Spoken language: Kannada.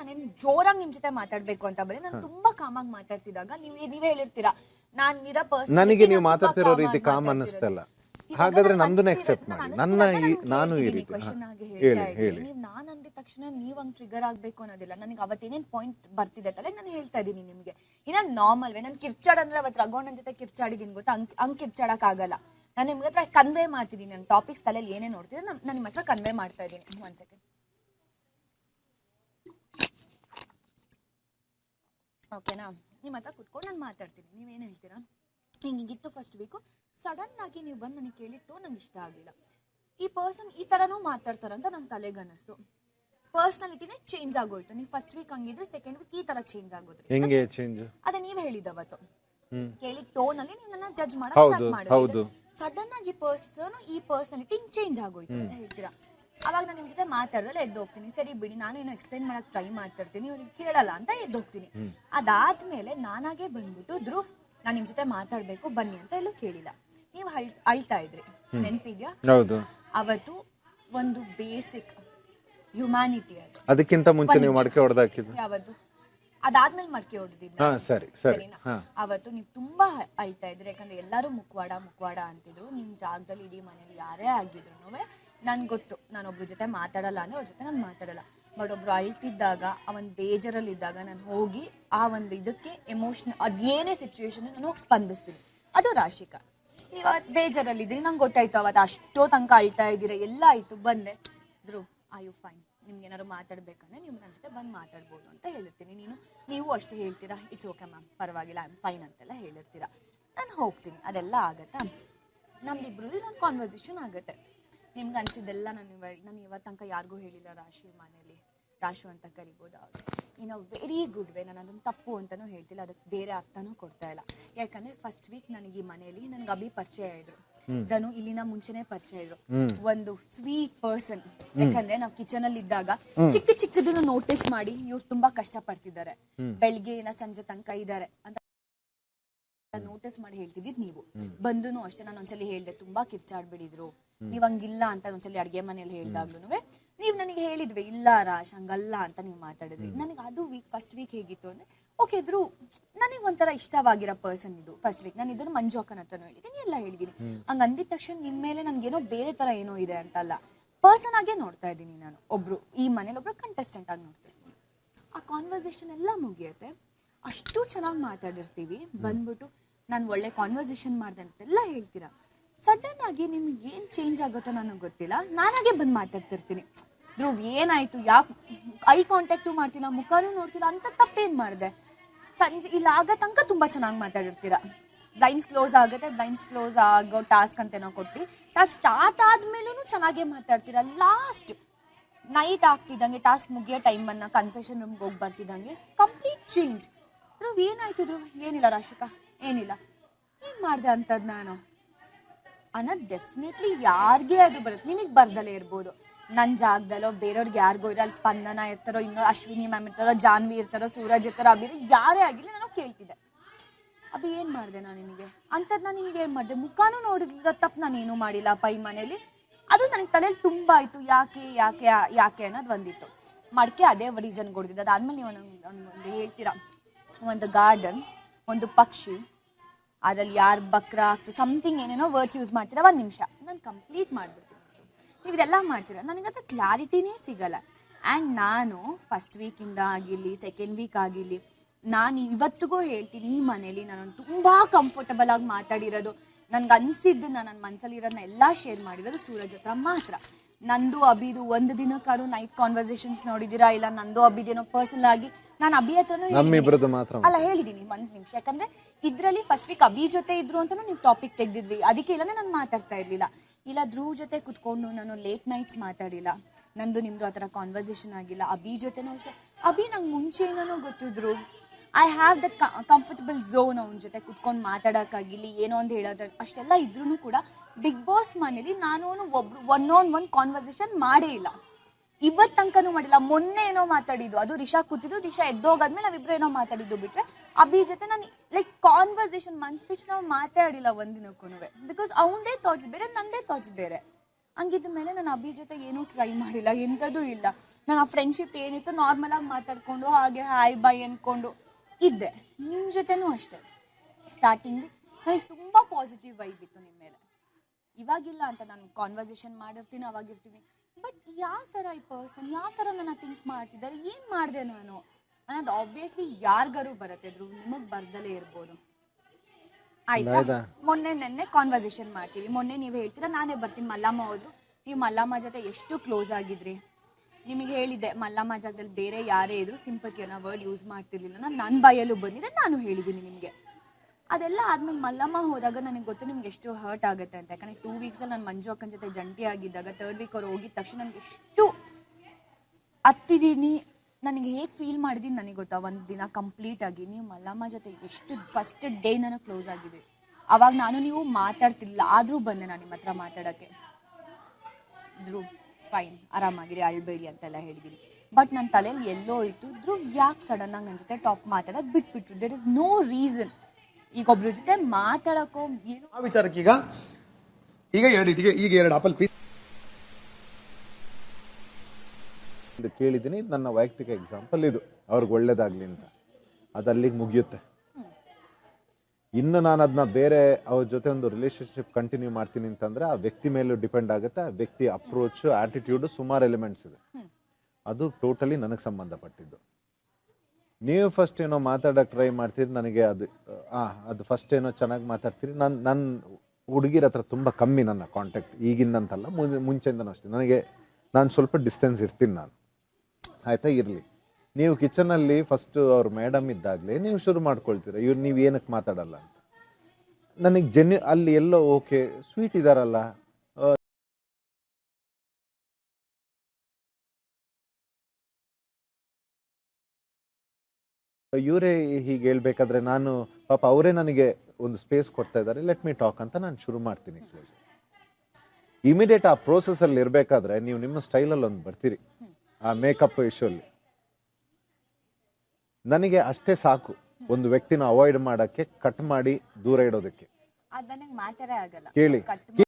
ನಾನೇನು ಜೋರಾಗಿ ನಿಮ್ ಜೊತೆ ಮಾತಾಡ್ಬೇಕು ಅಂತ ಬಂದ್ರೆ ನಾನು ತುಂಬಾ ಕಾಮಾಗಿ ಮಾತಾಡ್ತಿದಾಗ ನೀವು ನೀವೇ ಹೇಳಿರ್ತೀರಾ ನಾನ್ ಇರೋ ಪರ್ಸನ್ ನನಗೆ ನಾನು ನೀವು ಮಾತಾಡ್ತಿರೋ ರೀತಿ ಕಾಮ್. ಅನ್ನಿಸ್ತಲ್ಲ ಹಾಗಾದ್ರೆ ನಮ್ದು ನಮ್ದನ್ನ ಅನ್ಸ್ತಿರೋದು- ಮಾಡಿ. ನನ್ನ ನಾನು ಈ ರೀತಿ. ಹೇಳಿ, ಹೇಳ್ತಾ ಇದ್ದೀನಿ. ಹೇಳಿ. ನೀವು ನಾನು ಅಂದಿದ ತಕ್ಷಣ ನೀವ್ ಹಂಗ್ ಟ್ರಿಗರ್ ಆಗ್ಬೇಕು ಅನ್ನೋದಿಲ್ಲ. ನನಗೆ ಅವತ್ತೇನೇನ್ ಪಾಯಿಂಟ್ ಬರ್ತಿದೆ ತಲೆ ನಾನು ಹೇಳ್ತಾ ಇದ್ದೀನಿ ನಿಮ್ಗೆ. ಇನ್ನ ನಾರ್ಮಲ್ ವೇ ನಾನು ಕಿರ್ಚಾಡ್ ಅಂದ್ರೆ ಅವತ್ತು ರಘೋಣ್ಣನ್ ಜೊತೆ ಕಿರ್ಚಾಡಿದೀನಿ ಗೊತ್ತಾ? ಹಂಗ್ ಹಂಗ್ ಕಿರ್ಚಾಡಕ್ ಆಗಲ್ಲ. ನಾನು ನಿಮ್ಗೆ ಹತ್ರ ಕನ್ವೆ ಮಾಡ್ತಿದ್ದೀನಿ. ನನ್ನ ಟಾಪಿಕ್ಸ್ ತಲೆಯಲ್ಲಿ ಏನೇ ನೋಡ್ತಿದ್ರೆ ನಾನು ನಿಮ್ಮ ಹತ್ರ ಕನ್ವೆ ಮಾಡ್ತಾ ಇದ್ದೀನಿ. ಒಂದ್ ಸೆಕೆಂಡ್ ಓಕೆನಾ? ನಿಮ್ಮ ಹತ್ರ ಕುತ್ಕೊಂಡು ನಾನು ಮಾತಾಡ್ತೀನಿ. ನೀವೇನು ಹೇಳ್ತೀರಾ? ಹಿಂಗಿತ್ತು ಫಸ್ಟ್ ವೀಕು ಸಡನ್ ಆಗಿ ನೀವು ಬಂದು ನನಗೆ ಕೇಳಿತ್ತು ನಂಗೆ ಇಷ್ಟ ಆಗಲಿಲ್ಲ. ಈ ಪರ್ಸನ್ ಈ ಥರನೂ ಮಾತಾಡ್ತಾರಂತ ನಂಗೆ ತಲೆಗೆ ಅನ್ನಿಸ್ತು ಪರ್ಸ್ನಾಲಿಟಿನೇ ಚೇಂಜ್ ಆಗೋಯ್ತು. ನೀವು ಫಸ್ಟ್ ವೀಕ್ ಹಂಗಿದ್ರೆ ಸೆಕೆಂಡ್ ವೀಕ್ ಈ ಥರ ಚೇಂಜ್ ಆಗೋದ್ರಿ. ಹೆಂಗೆ ಚೇಂಜ್ ಅದೇ ನೀವು ಹೇಳಿದವತ್ತು ಕೇಳಿ ಟೋನ್ ಅಲ್ಲಿ ನೀವು ನನ್ನ ಜಡ್ಜ್ ಮಾಡಕ್ ಸ್ಟಾರ್ಟ್. ಮಾಡಿದ್ರಿ. ಸಡನ್ ಆಗಿ ಪರ್ಸನ್ ಈ ಪರ್ಸನಾಲಿಟಿ ಚೇಂಜ್ ಆಗೋಯ್ತು ಅಂತ ಹೇಳ್ತೀರಾ? ಅವಾಗ ನಾನು ನಿಮ್ ಜೊತೆ ಮಾತಾಡೋದಲ್ಲ ಎದ್ದು ಹೋಗ್ತೀನಿ. ಸರಿ ಬಿಡಿ ನಾನು ಏನೋ ಎಕ್ಸ್ಪ್ಲೈನ್ ಮಾಡಕ್ ಟ್ರೈ ಮಾಡ್ತಿರ್ತೀನಿ ಅವ್ರಿಗೆ ಕೇಳಲ್ಲ ಅಂತ ಎದ್ದು ಹೋಗ್ತೀನಿ. ಅದಾದ್ಮೇಲೆ ನಾನಾಗೆ ಬಂದ್ಬಿಟ್ಟು ಧ್ರುವ್ ನಾನು ನಿಮ್ ಜೊತೆ ಮಾತಾಡ್ಬೇಕು ಬನ್ನಿ ಅಂತ ಎಲ್ಲೂ ಕೇಳಿಲ್ಲ. ನೀವು ಅಳ್ ಅಳ್ತಾ ಇದ್ರಿ. ನೆನ್ಪಿದ್ಯಾ? ಹೌದು. ಅವತ್ತು ಒಂದು ಬೇಸಿಕ್ ಹ್ಯುಮ್ಯಾನಿಟಿ ಅದು. ಅದಕ್ಕಿಂತ ಮುಂಚೆ ನೀವು ಮಡಕೆ ಹೊಡೆದಾಕಿದ್ದು? ಯಾವತ್ತು? ಅದಾದ್ಮೇಲೆ ಮಡಕೆ ಹೊಡೆದಿದ್ದ ಹಾ ಸರಿ ಸರಿ. ಸರಿನಾ? ಹಾ. ಅವತ್ತು ನೀವು ತುಂಬಾ ಹ- ಅಳ್ತಾ ಇದ್ರಿ ಯಾಕಂದ್ರೆ ಎಲ್ಲರೂ ಮುಖವಾಡ ಮುಖವಾಡ ಅಂತಿದ್ರು. ನಿಮ್ ಜಾಗದಲ್ಲಿ ಇಡೀ ಮನೇಲಿ ಯಾರೇ ಆಗಿದ್ರು ನನ್ಗೆ ಗೊತ್ತು ನಾನು ಒಬ್ರ ಜೊತೆ ಮಾತಾಡಲ್ಲ ಅಂದರೆ ಅವ್ರ ಜೊತೆ ನಾನು ಮಾತಾಡಲ್ಲ. ಬಟ್ ಒಬ್ರು ಅಳ್ತಿದ್ದಾಗ, ಅವನ್ ಬೇಜಾರಲ್ಲಿದ್ದಾಗ ನಾನು ಹೋಗಿ ಆ ಒಂದು ಇದಕ್ಕೆ ಎಮೋಷನ್ ಅದೇನೇ ಸಿಚುವೇಶನ್ ನಾನು ಹೋಗಿ ಸ್ಪಂದಿಸ್ತೀನಿ. ಅದು ರಾಶಿಕಾ. ನೀವು ಅವತ್ತು ಬೇಜಾರಲ್ಲಿದ್ದೀರಿ, ನಂಗೆ ಗೊತ್ತಾಯ್ತು ಅವತ್ತು ಅಷ್ಟೋ ತನಕ ಅಳ್ತಾ ಇದ್ದೀರ, ಎಲ್ಲ ಆಯ್ತು ಬಂದೆ ಧ್ರುವ್ ಐ ಯು ಫೈನ್ ನಿಮ್ಗೆ ಏನಾದ್ರು ಮಾತಾಡ್ಬೇಕಂದ್ರೆ ನೀವು ನನ್ನ ಜೊತೆ ಬಂದು ಮಾತಾಡ್ಬೋದು ಅಂತ ಹೇಳಿರ್ತೀನಿ ನೀನು. ನೀವು ಅಷ್ಟೇ ಹೇಳ್ತೀರಾ ಇಟ್ಸ್ ಓಕೆ ಮ್ಯಾಮ್ ಪರವಾಗಿಲ್ಲ ಐ ಆಮ್ ಫೈನ್ ಅಂತೆಲ್ಲ ಹೇಳಿರ್ತೀರಾ ನಾನು ಹೋಗ್ತೀನಿ, ಅದೆಲ್ಲ ಆಗತ್ತಾ? ನಮ್ದಿಬ್ರು ನನ್ನ ಕಾನ್ವರ್ಸೇಷನ್ ಆಗುತ್ತೆ. ನಿಮ್ಗೆ ಅನ್ಸಿದ್ದೆಲ್ಲ ನಾನು ಇವ ನಾನು ಇವತ್ತು ತನಕ ಯಾರಿಗೂ ಹೇಳಿಲ್ಲ ರಾಶಿ ಮನೇಲಿ. ರಾಶು ಅಂತ ಕರಿಬೋದು ಅವ್ರು. In a very good way ನಾನು ಅದನ್ನು ತಪ್ಪು ಅಂತಲೂ ಹೇಳ್ತಿಲ್ಲ. ಅದಕ್ಕೆ ಬೇರೆ ಅರ್ಥನೂ ಕೊಡ್ತಾ ಇಲ್ಲ. ಯಾಕಂದ್ರೆ ಫಸ್ಟ್ ವೀಕ್ ನನಗೆ ಈ ಮನೆಯಲ್ಲಿ ನನಗೆ ಅಭಿ ಪರಿಚಯ ಇದ್ರು. ಧನು ಇಲ್ಲಿನ ಮುಂಚೆನೆ ಪರಿಚಯ ಇದ್ರು. ಒಂದು ಸ್ವೀಟ್ ಪರ್ಸನ್ ಯಾಕಂದ್ರೆ ನಾವು ಕಿಚನ್ ಅಲ್ಲಿ ಇದ್ದಾಗ ಚಿಕ್ಕ ಚಿಕ್ಕದನ್ನು ನೋಟಿಸ್ ಮಾಡಿ ಇವ್ರು ತುಂಬಾ ಕಷ್ಟ ಪಡ್ತಿದ್ದಾರೆ ಬೆಳಿಗ್ಗೆಯಿಂದ ಸಂಜೆ ತನಕ ಇದ್ದಾರೆ ಅಂತ ನೋಟಿಸ್ ಮಾಡಿ ಹೇಳ್ತಿದ್ದಿದ್ ನೀವು. ಬಂದೂನು ಅಷ್ಟೇ ನಾನು ಒಂದ್ಸಲಿ ಹೇಳ್ದೆ ತುಂಬಾ ಕಿರ್ಚಾಡ್ಬಿಡಿದ್ರು. ನೀವ್ ಹಂಗಿಲ್ಲ ಅಂತ ಒಂದ್ಸಲಿ ಅಡ್ಗೆ ಮನೇಲಿ ಹೇಳ್ದಾಗ್ಲೂ ನೀವ್ ನನಗೆ ಹೇಳಿದ್ವಿ ಇಲ್ಲ ರಾಶ್ ಹಂಗಲ್ಲ ಅಂತ ನೀವು ಮಾತಾಡಿದ್ರಿ. ನನಗೆ ಅದು ವೀಕ್ ಫಸ್ಟ್ ವೀಕ್ ಹೇಗಿತ್ತು ಅಂದ್ರೆ ಓಕೆ ಇದ್ರು ನನಗೆ ಒಂಥರ ಇಷ್ಟವಾಗಿರೋ ಪರ್ಸನ್ ಇದು ಫಸ್ಟ್ ವೀಕ್ ನಾನು ಇದನ್ನು ಮಂಜು ಅಕ್ಕನ ಹತ್ರನೂ ಹೇಳಿದ್ದೀನಿ ಎಲ್ಲ ಹೇಳಿದೀನಿ ಹಂಗ ಅಂದಿದ ತಕ್ಷಣ ನಿಮ್ ಮೇಲೆ ನನ್ಗೇನೋ ಬೇರೆ ತರ ಏನೋ ಇದೆ ಅಂತಲ್ಲ ಪರ್ಸನ್ ಆಗೇ ನೋಡ್ತಾ ಇದ್ದೀನಿ ನಾನು ಒಬ್ರು. ಈ ಮನೇಲಿ ಒಬ್ರು ಕಂಟೆಸ್ಟೆಂಟ್ ಆಗಿ ನೋಡ್ತೀನಿ ಇದ್ದೀನಿ. ಆ ಕಾನ್ವರ್ಸೇಷನ್ ಎಲ್ಲ ಮುಗಿಯತ್ತೆ. ಅಷ್ಟು ಚೆನ್ನಾಗಿ ಮಾತಾಡಿರ್ತೀವಿ. ಬಂದ್ಬಿಟ್ಟು ನಾನು ಒಳ್ಳೆ ಕಾನ್ವರ್ಸೇಷನ್ ಮಾಡಿದೆ ಅಂತೆಲ್ಲ ಹೇಳ್ತೀರಾ. ಸಡನ್ ಆಗಿ ನಿಮ್ಗೆ ಏನು ಚೇಂಜ್ ಆಗುತ್ತೋ ನನಗೆ ಗೊತ್ತಿಲ್ಲ. ನಾನಾಗೆ ಬಂದು ಮಾತಾಡ್ತಿರ್ತೀನಿ. ಧ್ರುವ್, ಏನಾಯ್ತು? ಯಾಕೆ ಐ ಕಾಂಟ್ಯಾಕ್ಟು ಮಾಡ್ತೀನ? ಮುಖನೂ ನೋಡ್ತೀರ ಅಂತ ತಪ್ಪೇನು ಮಾಡಿದೆ. ಸಂಜೆ ಇಲ್ಲ, ಆಗ ತನಕ ತುಂಬ ಚೆನ್ನಾಗಿ ಮಾತಾಡಿರ್ತೀರ. ಬ್ಲೈಂಡ್ಸ್ ಕ್ಲೋಸ್ ಆಗುತ್ತೆ ಬ್ಲೈಂಡ್ಸ್ ಕ್ಲೋಸ್ ಆಗೋ ಟಾಸ್ಕ್ ಅಂತೇನೋ ಕೊಟ್ಟು ಟಾಸ್ಕ್ ಸ್ಟಾರ್ಟ್ ಆದ್ಮೇಲೂ ಚೆನ್ನಾಗೇ ಮಾತಾಡ್ತೀರ? ಲಾಸ್ಟ್ ನೈಟ್ ಆಗ್ತಿದ್ದಂಗೆ ಟಾಸ್ಕ್ ಮುಗಿಯೋ ಟೈಮ್ ಅನ್ನ ಕನ್ಫೆಷನ್ ರೂಮ್ಗೆ ಹೋಗಿ ಬರ್ತಿದ್ದಂಗೆ ಕಂಪ್ಲೀಟ್ ಚೇಂಜ್ ಧ್ರುವ್, ಏನಾಯ್ತು ಧ್ರುವ್? ಏನಿಲ್ಲ ರಾಶಿಕಾ? ಏನಿಲ್ಲ. ಏನ್ ಮಾಡ್ದೆ ಅಂತದ್ ನಾನು? ಅನ್ನೋದು ಡೆಫಿನೆಟ್ಲಿ ಯಾರಿಗೆ ಅದು ಬರುತ್ತೆ? ನಿಮಗೆ ಬರ್ದಲೇ ಇರ್ಬೋದು. ನನ್ನ ಜಾಗದಲ್ಲೋ ಬೇರೆಯವ್ರಿಗೆ ಯಾರಿಗೋ ಇರೋ ಅಲ್ಲಿ ಸ್ಪಂದನ ಇರ್ತಾರೋ, ಇನ್ನೋ ಅಶ್ವಿನಿ ಮ್ಯಾಮ್ ಇರ್ತಾರೋ, ಜಾನ್ವಿ ಇರ್ತಾರೋ, ಸೂರಜ್ ಇರ್ತಾರೋ ಅಭಿರು ಯಾರೇ ಆಗಿಲ್ಲ ನಾನು ಕೇಳ್ತಿದ್ದೆ. ಅಭಿ ಏನು ಮಾಡಿದೆ ನಾನು ನಿನಗೆ? ಅಂಥದ್ದು ನಾನು ನಿನಗೆ ಏನು ಮಾಡಿದೆ? ಮುಖಾನು ನೋಡಿದ್ರ ತಪ್ಪು ನಾನು ಏನೂ ಮಾಡಿಲ್ಲ ಪೈ ಮನೇಲಿ. ಅದು ನನಗೆ ತಲೆಯಲ್ಲಿ ತುಂಬ ಆಯ್ತು. ಯಾಕೆ ಯಾಕೆ ಯಾಕೆ ಅನ್ನೋದು ಬಂದಿತ್ತು. ಮಡಕೆ ಅದೇ ರೀಸನ್ ಕೊಡ್ತಿದ್ದೆ ಅದಾದ್ಮೇಲೆ ನೀವು ಒಂದು ಹೇಳ್ತೀರಾ? ಒಂದು ಗಾರ್ಡನ್ ಒಂದು ಪಕ್ಷಿ, ಅದರಲ್ಲಿ ಯಾರು ಬಕ್ರ ಆಗ್ತು ಸಮಥಿಂಗ್ ಏನೇನೋ ವರ್ಡ್ಸ್ ಯೂಸ್ ಮಾಡ್ತೀರಾ, ಒಂದು ನಿಮಿಷ. ನಾನು ಕಂಪ್ಲೀಟ್ ಮಾಡ್ಬಿಡ್ತೀನಿ. ನೀವು ಇದೆಲ್ಲ ಮಾಡ್ತೀರ? ನನಗಂತ ಕ್ಲಾರಿಟಿನೇ ಸಿಗಲ್ಲ. ಆ್ಯಂಡ್ ನಾನು ಫಸ್ಟ್ ವೀಕಿಂದ ಆಗಿರಲಿ ಸೆಕೆಂಡ್ ವೀಕ್ ಆಗಿರಲಿ, ನಾನು ಇವತ್ತಿಗೂ ಹೇಳ್ತೀನಿ, ಈ ಮನೇಲಿ ನಾನು ತುಂಬ ಕಂಫರ್ಟಬಲ್ ಆಗಿ ಮಾತಾಡಿರೋದು. ನನ್ಗೆ ಅನಿಸಿದ್ದು ನನ್ನ ಮನಸ್ಸಲ್ಲಿ ಇರೋದನ್ನ ಎಲ್ಲ ಶೇರ್ ಮಾಡಿರೋದು ಸೂರಜ್ ಹತ್ರ ಮಾತ್ರ. ನಂದು ಅಬಿದು ಒಂದು ದಿನಕ್ಕಾದ್ರು ನೈಟ್ ಕಾನ್ವರ್ಸೇಷನ್ಸ್ ನೋಡಿದ್ದೀರಾ? ಇಲ್ಲ, ನಂದು ಅಬಿದೇನೋ ಪರ್ಸನಲ್ ಆಗಿ ನಾನು ಅಭಿ ಹತ್ರನೂ. ನಮ್ಮಿಬ್ರದ್ದು ಮಾತ್ರ ಅಲ್ಲ ಹೇಳಿದೀನಿ ಒಂದ್ ನಿಮಿಷ. ಯಾಕಂದ್ರೆ ಇದ್ರಲ್ಲಿ ಫಸ್ಟ್ ವೀಕ್ ಅಭಿ ಜೊತೆ ಇದ್ರು ಅಂತ ನೀವು ಟಾಪಿಕ್ ತೆಗ್ದಿದ್ರಿ. ಅದಕ್ಕೆ ಇಲ್ಲನೇ ನಾನು ಮಾತಾಡ್ತಾ ಇರ್ಲಿಲ್ಲ. ಇಲ್ಲ ಧ್ರುವ್ ಜೊತೆ ಕುತ್ಕೊಂಡು ನಾನು ಲೇಟ್ ನೈಟ್ಸ್ ಮಾತಾಡಿಲ್ಲ. ನಂದು ನಿಮ್ದು ಆ ಥರ ಕಾನ್ವರ್ಸೇಷನ್ ಆಗಿಲ್ಲ. ಅಭಿ ಜೊತೆನೂ ಅಷ್ಟೇ. ಅಭಿ ನಂಗೆ ಏನೋ ಗೊತ್ತಿದ್ರು I have that comfortable zone ಅವನ ಜೊತೆ ಕುತ್ಕೊಂಡು ಮಾತಾಡೋಕ್ಕಾಗಿಲ್ಲ ಏನೋ ಒಂದು ಹೇಳೋದು ಅಷ್ಟೆಲ್ಲ ಇದ್ರೂ ಕೂಡ ಬಿಗ್ ಬಾಸ್ ಮನೇಲಿ ನಾನು ಒಬ್ರು ಒನ್ ಆನ್ ಒನ್ ಕಾನ್ವರ್ಸೇಷನ್ ಮಾಡೇ ಇಲ್ಲ. ಇವತ್ ತನಕನೂ ಮಾಡಿಲ್ಲ. ಮೊನ್ನೆ ಏನೋ ಮಾತಾಡಿದ್ದು. ಅದು ರಿಷಾ ಕೂತಿದ್ದು. ರಿಷಾ ಎದ್ದೋಗಾದ್ಮೇಲೆ ನಾವಿಬ್ರು ಏನೋ ಮಾತಾಡಿದ್ದು ಬಿಟ್ರೆ ಅಭಿ ಜೊತೆ ನಾನು ಲೈಕ್ ಕಾನ್ವರ್ಸೇಷನ್ ಮನ್ ಸ್ಪೀಚ್ ನಾವು ಮಾತಾಡಿಲ್ಲ ಒಂದಿನಕ್ಕೂ ಬಿಕಾಸ್ ಅವನದೇ ಥಾಟ್ಸ್ ಬೇರೆ, ನಂದೇ ಥಾಟ್ಸ್ ಬೇರೆ. ಹಂಗಿದ್ದ ಮೇಲೆ ನಾನು ಅಭಿ ಜೊತೆ ಏನೂ ಟ್ರೈ ಮಾಡಿಲ್ಲ. ಎಂಥದ್ದು ಇಲ್ಲ. ನಾನು ಆ ಫ್ರೆಂಡ್ಶಿಪ್ ಏನಿತ್ತು ನಾರ್ಮಲ್ ಆಗಿ ಮಾತಾಡ್ಕೊಂಡು, ಹಾಗೆ ಹಾಯ್ ಬಾಯ್ ಅನ್ಕೊಂಡು ಇದ್ದೆ. ನಿಮ್ಮ ಜೊತೆನೂ ಅಷ್ಟೇ. ಸ್ಟಾರ್ಟಿಂಗ್ ನನಗೆ ತುಂಬ ಪಾಸಿಟಿವ್ ವೈಬ್ ಇತ್ತು ನಿಮ್ಮ ಮೇಲೆ. ಇವಾಗಿಲ್ಲ ಅಂತ ನಾನು ಕಾನ್ವರ್ಸೇಷನ್ ಮಾಡಿರ್ತೀನಿ, ಅವಾಗಿರ್ತೀನಿ. ಬಟ್ ಯಾವ ಥರ ಈ ಪರ್ಸನ್ ಯಾವ ಥರ ನನ್ನ ಥಿಂಕ್ ಮಾಡ್ತಿದ್ದಾರೆ ಏನು ಮಾಡಿದೆ ನಾನು? ಅನ್ನೋದು ಆಬ್ವಿಯಸ್ಲಿ ಯಾರಿಗಾರು ಬರುತ್ತೆ ಇದ್ರು ನಿಮಗೆ ಬರ್ದಲೇ ಇರ್ಬೋದು. ಆಯ್ತಾ? ಮೊನ್ನೆ ನೆನ್ನೆ ಕಾನ್ವರ್ಸೇಷನ್ ಮಾಡ್ತೀವಿ. ಮೊನ್ನೆ ನೀವು ಹೇಳ್ತೀರಾ ನಾನೇ ಬರ್ತೀನಿ. ಮಲ್ಲಮ್ಮ ಹೋದ್ರು ನೀವು ಮಲ್ಲಮ್ಮ ಜೊತೆ ಎಷ್ಟು ಕ್ಲೋಸ್ ಆಗಿದ್ರಿ? ನಿಮಗೆ ಹೇಳಿದ್ದೆ ಮಲ್ಲಮ್ಮ ಜಾಗದಲ್ಲಿ ಬೇರೆ ಯಾರೇ ಇದ್ರು ಸಿಂಪತಿ ಅನ್ನೋ ವರ್ಡ್ ಯೂಸ್ ಮಾಡ್ತಿರ್ಲಿಲ್ಲ ನಾನು ನನ್ನ ಬಾಯಲ್ಲೂ ಬಂದಿದೆ ನಾನು ಹೇಳಿದ್ದೀನಿ ನಿಮಗೆ. ಅದೆಲ್ಲ ಆದ್ಮೇಲೆ ಮಲ್ಲಮ್ಮ ಹೋದಾಗ ನನಗೆ ಗೊತ್ತು ನಿಮ್ಗೆ ಎಷ್ಟು ಹರ್ಟ್ ಆಗುತ್ತೆ ಅಂತ. ಯಾಕಂದ್ರೆ ಟೂ ವೀಕ್ಸಲ್ಲಿ ನಾನು ಮಂಜು ಅಕ್ಕನ ಜೊತೆ ಜಂಟಿ ಆಗಿದ್ದಾಗ ತರ್ಡ್ ವೀಕ್ ಅವ್ರು ಹೋಗಿದ ತಕ್ಷಣ ನನಗೆ ಎಷ್ಟು ಹತ್ತಿದ್ದೀನಿ ನನಗೆ ಹೇಗೆ ಫೀಲ್ ಮಾಡಿದೀನಿ ನನಗೆ ಗೊತ್ತಾ? ಒಂದು ದಿನ ಕಂಪ್ಲೀಟ್ ಆಗಿ ನೀವು ಮಲ್ಲಮ್ಮ ಜೊತೆ ಎಷ್ಟು ಫಸ್ಟ್ ಡೇ ನನಗೆ ಕ್ಲೋಸ್ ಆಗಿದೆ ಅವಾಗ ನಾನು ನೀವು ಮಾತಾಡ್ತಿಲ್ಲ. ಆದರೂ ಬಂದೆ ನಾನು ನಿಮ್ಮ ಹತ್ರ ಮಾತಾಡೋಕ್ಕೆ. ಧ್ರುವ್ ಫೈನ್ ಆರಾಮಾಗಿರಿ, ಅಳ್ಬೇಡಿ ಅಂತೆಲ್ಲ ಹೇಳಿದ್ದೀನಿ ಬಟ್ ನನ್ನ ತಲೆಯಲ್ಲಿ ಎಲ್ಲೋ ಇತ್ತು. ಧ್ರುವ್, ಯಾಕೆ ಸಡನ್ನಾಗಿ ನನ್ನ ಜೊತೆ ಟಾಪ್ ಮಾತಾಡೋದು ಬಿಟ್ಬಿಟ್ರು? ದೇರ್ ಇಸ್ ನೋ ರೀಸನ್ ಈಗ ಒಬ್ರ ಜೊತೆ ಮಾತಾಡಕೋ ಏನೋ ಆ ವಿಚಾರಕ್ಕೆ ಈಗ ಎರಡು ಇಟ್ಟಿಗೆ ಈಗ ಎರಡು ಆಪಲ್ ಪೀಸ್ ಇದು ಕೇಳಿದ್ದೀನಿ ಇದು ನನ್ನ ವೈಯಕ್ತಿಕ ಎಕ್ಸಾಂಪಲ್ ಇದು. ಅವ್ರಿಗೆ ಒಳ್ಳೇದಾಗ್ಲಿ ಅಂತ. ಅದು ಅಲ್ಲಿಗೆ ಮುಗಿಯುತ್ತೆ. ಇನ್ನು ನಾನು ಅದನ್ನ ಬೇರೆ ಅವ್ರ ಜೊತೆ ಒಂದು ರಿಲೇಶನ್ಶಿಪ್ ಕಂಟಿನ್ಯೂ ಮಾಡ್ತೀನಿ ಅಂತಂದ್ರೆ ಆ ವ್ಯಕ್ತಿ ಮೇಲೂ ಡಿಪೆಂಡ್ ಆಗುತ್ತೆ ಆ ವ್ಯಕ್ತಿ ಅಪ್ರೋಚ್ ಆಟಿಟ್ಯೂಡ್ ಸುಮಾರು ಎಲಿಮೆಂಟ್ಸ್ ಇದೆ. ಅದು ಟೋಟಲಿ ನನಗೆ ಸಂಬಂಧಪಟ್ಟಿದ್ದು. ನೀವು ಫಸ್ಟ್ ಏನೋ ಮಾತಾಡಕ್ಕೆ ಟ್ರೈ ಮಾಡ್ತೀರಿ, ನನಗೆ ಅದು, ಆ, ಅದು ಫಸ್ಟ್ ಏನೋ ಚೆನ್ನಾಗಿ ಮಾತಾಡ್ತೀರಿ. ನಾನು ನನ್ನ ಹುಡುಗಿರ ಹತ್ರ ತುಂಬ ಕಮ್ಮಿ ನನ್ನ ಕಾಂಟ್ಯಾಕ್ಟ್ ಈಗಿಂದಂತಲ್ಲ ಮುಂಚೆ ಮುಂಚೆಯಿಂದನೂ ಅಷ್ಟೇ. ನನಗೆ, ನಾನು ಸ್ವಲ್ಪ ಡಿಸ್ಟೆನ್ಸ್ ಇರ್ತೀನಿ ನಾನು. ಆಯಿತಾ, ಇರಲಿ. ನೀವು ಕಿಚನಲ್ಲಿ ಫಸ್ಟ್ ಅವ್ರ ಮೇಡಮ್ ಇದ್ದಾಗಲೇ ನೀವು ಶುರು ಮಾಡ್ಕೊಳ್ತೀರ. ಇವ್ರು, ನೀವು ಏನಕ್ಕೆ ಮಾತಾಡಲ್ಲ ಅಂತ. ನನಗೆ ಜೆನ್ಯು ಅಲ್ಲಿ ಎಲ್ಲೋ ಓಕೆ ಸ್ವೀಟ್ ಇದಾರಲ್ಲ. ಇವರೇ ಹೀಗೆ ಹೇಳ್ಬೇಕಾದ್ರೆ ನಾನು ಪಾಪ ಅವರೇ ನನಗೆ ಒಂದು ಸ್ಪೇಸ್ ಕೊಡ್ತಾ ಇದ್ದಾರೆ. ಲೆಟ್ ಮೀ ಟಾಕ್ ಅಂತ ನಾನು ಶುರು ಮಾಡ್ತೀನಿ ಇಮಿಡಿಯೇಟ್ ಆ ಪ್ರೋಸೆಸ್ ಅಲ್ಲಿ ಇರಬೇಕಾದ್ರೆ ನೀವು ನಿಮ್ಮ ಸ್ಟೈಲಲ್ಲಿ ಒಂದು ಬರ್ತೀರಿ. ಆ ಮೇಕಪ್ ಇಶ್ಯೂಲ್ಲಿ ನನಗೆ ಅಷ್ಟೇ ಸಾಕು ಒಂದು ವ್ಯಕ್ತಿನ ಅವಾಯ್ಡ್ ಮಾಡಕ್ಕೆ ಕಟ್ ಮಾಡಿ ದೂರ ಇಡೋದಕ್ಕೆ. ಕೇಳಿ.